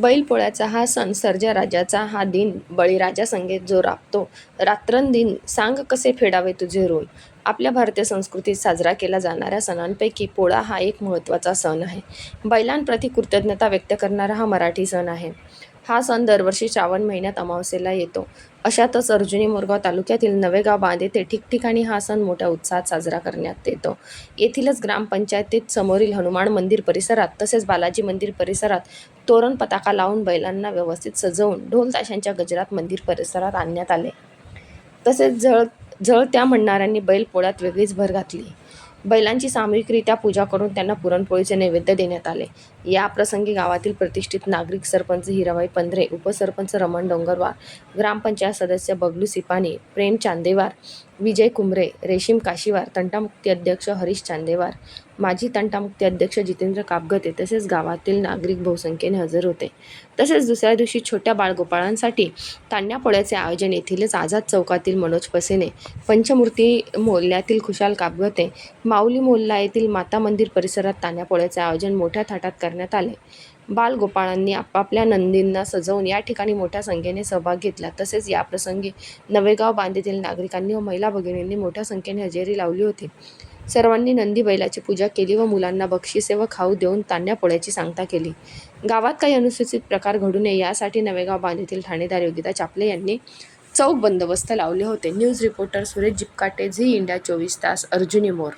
बैलपोळ्याचा हा सण सर्जा राजाचा हा दिन बळीराजा संगीत जो राबतो रात्रंदिन सांग कसे फेडावे तुझे ऋण आपल्या भारतीय संस्कृतीत साजरा केला जाणाऱ्या सणांपैकी पोळा हा एक महत्त्वाचा सण आहे. बैलांप्रती कृतज्ञता व्यक्त करणारा हा मराठी सण आहे. हा सण दरवर्षी श्रावण महिन्यात अमावस्येला येतो. अशातच अर्जुनी मोरगाव तालुक्यातील नवेगाव बांध येथे ठिकठिकाणी हा सण मोठ्या उत्साहात साजरा करण्यात येतो. येथीलच ग्रामपंचायतीत समोरील हनुमान मंदिर परिसरात तसेच बालाजी मंदिर परिसरात तोरण पताका लावून बैलांना व्यवस्थित सजवून ढोल ताशांच्या गजरात मंदिर परिसरात आणण्यात आले. तसेच जळ त्या म्हणणाऱ्यांनी बैल पोळ्यात वेगळीच भर घातली. बैलांची सामूहिकरित्या पूजा करून त्यांना पुरणपोळीचे नैवेद्य देण्यात आले. या प्रसंगी गावातील प्रतिष्ठित नागरिक सरपंच हिराबाई पंधरे उपसरपंच रमण डोंगरवार ग्रामपंचायत सदस्य बबलू सिपानी प्रेम चांदेवार विजय कुंभरे रेशीम काशीवार तंटामुक्ती अध्यक्ष हरीश चांदेवार माजी तंटामुक्ती अध्यक्ष जितेंद्र कापगते तसेच गावातील नागरिक बहुसंख्येने हजर होते. तसेच दुसऱ्या दिवशी छोट्या बाळगोपाळांसाठी तान्यापोळ्याचे आयोजन येथीलच आझाद चौकातील मनोज पसेने पंचमूर्ती मोहल्ल्यातील खुशाल कापगते माऊली मोहल्ला येथील माता मंदिर परिसरात तान्यापोळ्याचे आयोजन मोठ्या थाटात करण्यात आले. बालगोपाळांनी आपापल्या नंदींना सजवून या ठिकाणी मोठ्या संख्येने सहभाग घेतला. तसेच याप्रसंगी नवेगाव बांधेतील नागरिकांनी व महिला भगिनींनी मोठ्या संख्येने हजेरी लावली होती. सर्वांनी नंदी बैलाची पूजा केली व मुलांना बक्षिसे व खाऊ देऊन तान्या पोळ्याची सांगता केली. गावात काही अनुसूचित प्रकार घडू नये यासाठी नवेगाव बांधेतील ठाणेदार योगिता चापले यांनी चौक बंदोबस्त लावले होते. News reporter Suresh Jipkate Zee India चोवीस तास अर्जुनी मोर.